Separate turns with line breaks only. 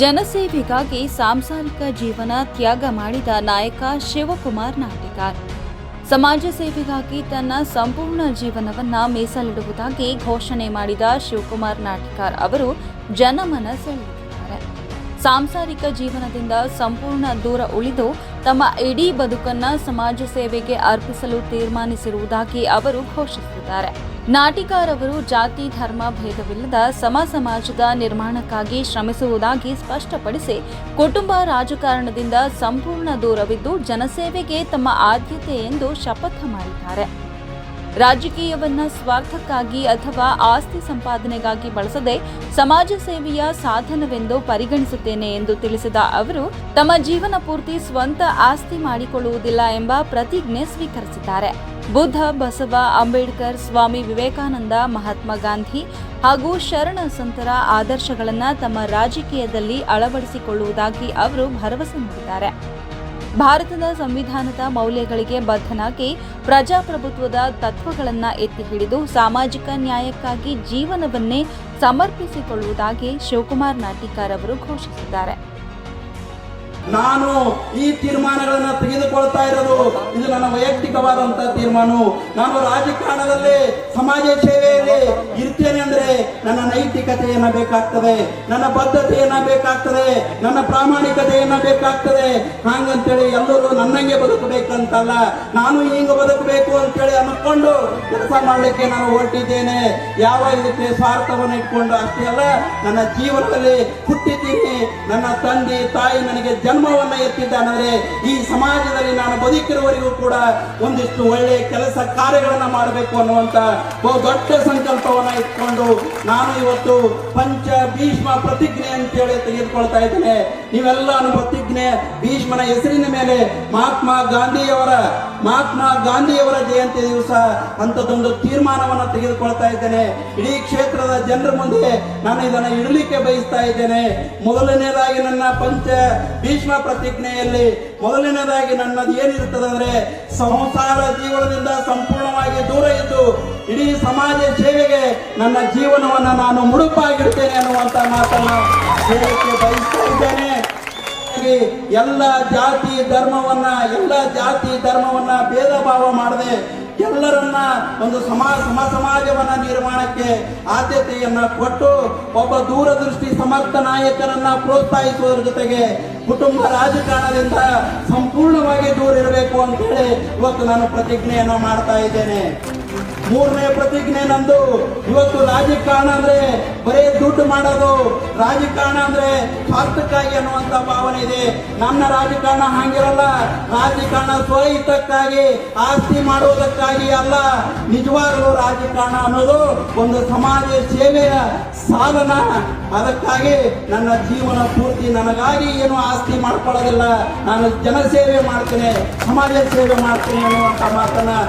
ಜನಸೇವೆಗಾಗಿ ಸಾಂಸಾರಿಕ ಜೀವನ ತ್ಯಾಗ ಮಾಡಿದ ನಾಯಕ ಶಿವಕುಮಾರ್ ನಾಟಿಕಾರ್ ಸಮಾಜ ಸೇವೆಗಾಗಿ ತನ್ನ ಸಂಪೂರ್ಣ ಜೀವನವನ್ನ ಮೀಸಲಿಡುವುದಾಗಿ ಘೋಷಣೆ ಮಾಡಿದ ಶಿವಕುಮಾರ್ ನಾಟಿಕಾರ್ ಅವರು ಜನಮನ ಸೆಳೆದಿದ್ದಾರೆ. ಸಾಂಸಾರಿಕ ಜೀವನದಿಂದ ಸಂಪೂರ್ಣ ದೂರ ಉಳಿದು ತಮ್ಮ ಇಡೀ ಬದುಕನ್ನ ಸಮಾಜ ಸೇವೆಗೆ ಅರ್ಪಿಸಲು ತೀರ್ಮಾನಿಸಿರುವುದಾಗಿ ಅವರು ಘೋಷಿಸಿದ್ದಾರೆ. ನಾಟಿಕಾರವರು ಜಾತಿ, ಧರ್ಮ, ಭೇದವಿಲ್ಲದ ಸಮ ಸಮಾಜದ ನಿರ್ಮಾಣಕ್ಕಾಗಿ ಶ್ರಮಿಸುವುದಾಗಿ ಸ್ಪಷ್ಟಪಡಿಸಿ, ಕುಟುಂಬ ರಾಜಕಾರಣದಿಂದ ಸಂಪೂರ್ಣ ದೂರವಿದ್ದು ಜನಸೇವೆಗೆ ತಮ್ಮ ಆದ್ಯತೆ ಎಂದು ಶಪಥ ಮಾಡಿದ್ದಾರೆ. ರಾಜಕೀಯವನ್ನ ಸ್ವಾರ್ಥಕ್ಕಾಗಿ ಅಥವಾ ಆಸ್ತಿ ಸಂಪಾದನೆಗಾಗಿ ಬಳಸದೆ ಸಮಾಜ ಸೇವೆಯ ಸಾಧನವೆಂದು ಪರಿಗಣಿಸುತ್ತೇನೆ ಎಂದು ತಿಳಿಸಿದ ಅವರು, ತಮ್ಮ ಜೀವನ ಪೂರ್ತಿ ಸ್ವಂತ ಆಸ್ತಿ ಮಾಡಿಕೊಳ್ಳುವುದಿಲ್ಲ ಎಂಬ ಪ್ರತಿಜ್ಞೆ ಸ್ವೀಕರಿಸಿದ್ದಾರೆ. ಬುದ್ಧ, ಬಸವ, ಅಂಬೇಡ್ಕರ್, ಸ್ವಾಮಿ ವಿವೇಕಾನಂದ, ಮಹಾತ್ಮ ಗಾಂಧಿ ಹಾಗೂ ಶರಣ ಸಂತರ ಆದರ್ಶಗಳನ್ನು ತಮ್ಮ ರಾಜಕೀಯದಲ್ಲಿ ಅಳವಡಿಸಿಕೊಳ್ಳುವುದಾಗಿ ಅವರು ಭರವಸೆ ನೀಡಿದ್ದಾರೆ. ಭಾರತದ ಸಂವಿಧಾನದ ಮೌಲ್ಯಗಳಿಗೆ ಬದ್ಧನಾಗಿ ಪ್ರಜಾಪ್ರಭುತ್ವದ ತತ್ವಗಳನ್ನು ಎತ್ತಿ ಹಿಡಿದು ಸಾಮಾಜಿಕ ನ್ಯಾಯಕ್ಕಾಗಿ ಜೀವನವನ್ನೇ ಸಮರ್ಪಿಸಿಕೊಳ್ಳುವುದಾಗಿ ಶಿವಕುಮಾರ್ ನಾಟಿಕಾರ್ ಅವರು ಘೋಷಿಸಿದ್ದಾರೆ.
ನಾನು ಈ ತೀರ್ಮಾನಗಳನ್ನ ತೆಗೆದುಕೊಳ್ತಾ ಇರೋದು ಇದು ನನ್ನ ವೈಯಕ್ತಿಕವಾದಂತ ತೀರ್ಮಾನ. ನಾನು ರಾಜಕಾರಣದಲ್ಲಿ ಸಮಾಜ ಸೇವೆಯಲ್ಲಿ ಇರ್ತೇನೆ ಅಂದ್ರೆ ನನ್ನ ನೈತಿಕತೆಯನ್ನ ಬೇಕಾಗ್ತದೆ, ನನ್ನ ಬದ್ಧತೆಯನ್ನ ಬೇಕಾಗ್ತದೆ, ನನ್ನ ಪ್ರಾಮಾಣಿಕತೆಯನ್ನ ಬೇಕಾಗ್ತದೆ. ಹಾಗಂತೇಳಿ ಎಲ್ಲರೂ ನನ್ನಂಗೆ ಬದುಕಬೇಕಂತಲ್ಲ, ನಾನು ಹಿಂಗ ಬದುಕಬೇಕು ಅಂತೇಳಿ ಅನ್ಕೊಂಡು ಕೆಲಸ ಮಾಡಲಿಕ್ಕೆ ನಾನು ಹೊರಟಿದ್ದೇನೆ. ಯಾವ ರೀತಿ ಸ್ವಾರ್ಥವನ್ನು ಇಟ್ಕೊಂಡು ಅಷ್ಟೇ ಅಲ್ಲ, ನನ್ನ ಜೀವನದಲ್ಲಿ ಹುಟ್ಟಿದ್ದೀನಿ. ನನ್ನ ತಂದೆ ತಾಯಿ ನನಗೆ ಜನ್ಮವನ್ನ ಎತ್ತಿದ್ದಾನಂದ್ರೆ ಈ ಸಮಾಜದಲ್ಲಿ ನಾನು ಬದುಕಿರುವವರಿಗೂ ಕೂಡ ಒಂದಿಷ್ಟು ಒಳ್ಳೆ ಕೆಲಸ ಕಾರ್ಯಗಳನ್ನ ಮಾಡಬೇಕು ಅನ್ನುವಂತ ಬಹು ದೊಡ್ಡ ಸಂಕಲ್ಪವನ್ನ ಇಟ್ಕೊಂಡು ನಾನು ಇವತ್ತು ಪಂಚ ಭೀಷ್ಮ ಪ್ರತಿಜ್ಞೆ ಅಂತ ಹೇಳಿ ತೆಗೆದುಕೊಳ್ತಾ ಇದ್ದೇನೆ. ನೀವೆಲ್ಲ ಪ್ರತಿಜ್ಞೆ, ಭೀಷ್ಮನ ಹೆಸರಿನ ಮೇಲೆ ಮಹಾತ್ಮ ಗಾಂಧಿಯವರ ಮಹಾತ್ಮ ಗಾಂಧಿಯವರ ಜಯಂತಿ ದಿವಸ ಅಂಥದ್ದೊಂದು ತೀರ್ಮಾನವನ್ನ ತೆಗೆದುಕೊಳ್ತಾ ಇದ್ದೇನೆ. ಇಡೀ ಕ್ಷೇತ್ರದ ಜನರ ಮುಂದೆ ನಾನು ಇದನ್ನ ಇಡಲಿಕ್ಕೆ ಬಯಸ್ತಾ ಇದ್ದೇನೆ. ಮೊದಲನೇದಾಗಿ ನನ್ನ ಪಂಚ ಭೀಷ್ಮ ಪ್ರತಿಜ್ಞೆಯಲ್ಲಿ ಮೊದಲನೇದಾಗಿ ನನ್ನದು ಏನಿರ್ತದೆ ಅಂದ್ರೆ ಸಂಸಾರ ಜೀವನದಿಂದ ಸಂಪೂರ್ಣವಾಗಿ ದೂರ ಇದ್ದು ಇಡೀ ಸಮಾಜ ಸೇವೆಗೆ ನನ್ನ ಜೀವನವನ್ನ ನಾನು ಮುಡುಪಾಗಿರ್ತೇನೆ ಅನ್ನುವಂತ ಮಾತನ್ನ ಹೇಳಕ್ಕೆ ಬಯಸ್ತಾ ಇದ್ದೇನೆ. ಎಲ್ಲ ಜಾತಿ ಧರ್ಮವನ್ನ, ಎಲ್ಲ ಜಾತಿ ಧರ್ಮವನ್ನ ಭೇದ ಭಾವ ಮಾಡದೆ ಎಲ್ಲರನ್ನ ಒಂದು ಸಮಾಜ ಸಮ ಸಮಾಜವನ್ನ ನಿರ್ಮಾಣಕ್ಕೆ ಆದ್ಯತೆಯನ್ನ ಕೊಟ್ಟು ಒಬ್ಬ ದೂರದೃಷ್ಟಿ ಸಮರ್ಥ ನಾಯಕರನ್ನ ಪ್ರೋತ್ಸಾಹಿಸುವುದರ ಜೊತೆಗೆ ಕುಟುಂಬ ರಾಜಕಾರಣದಿಂದ ಸಂಪೂರ್ಣವಾಗಿ ದೂರ ಇರಬೇಕು ಅಂತ ಹೇಳಿ ಇವತ್ತು ನಾನು ಪ್ರತಿಜ್ಞೆಯನ್ನು ಮಾಡ್ತಾ ಇದ್ದೇನೆ. ಮೂರನೇ ಪ್ರತಿಜ್ಞೆ ನಂದು, ಇವತ್ತು ರಾಜಕಾರಣ ಅಂದ್ರೆ ಬರೇ ಮಾಡೋದು? ರಾಜಕಾರಣ ಅಂದ್ರೆ ಸ್ವಾರ್ಥಕ್ಕಾಗಿ ಅನ್ನುವಂತ ಭಾವನೆ ಇದೆ. ನನ್ನ ರಾಜಕಾರಣ ಹಂಗಿರಲ್ಲ. ರಾಜಕಾರಣ ಸ್ವಹಿತಕ್ಕಾಗಿ, ಆಸ್ತಿ ಮಾಡುವುದಕ್ಕಾಗಿ ಅಲ್ಲ. ನಿಜವಾಗಲೂ ರಾಜಕಾರಣ ಅನ್ನೋದು ಒಂದು ಸಮಾಜ ಸೇವೆಯ ಸಾಧನ. ಅದಕ್ಕಾಗಿ ನನ್ನ ಜೀವನ ಪೂರ್ತಿ ನನಗಾಗಿ ಏನು ಆಸ್ತಿ ಮಾಡ್ಕೊಳ್ಳೋದಿಲ್ಲ. ನಾನು ಜನಸೇವೆ ಮಾಡ್ತೇನೆ, ಸಮಾಜ ಸೇವೆ ಮಾಡ್ತೇನೆ ಅನ್ನುವಂತ ಮಾತನ್ನ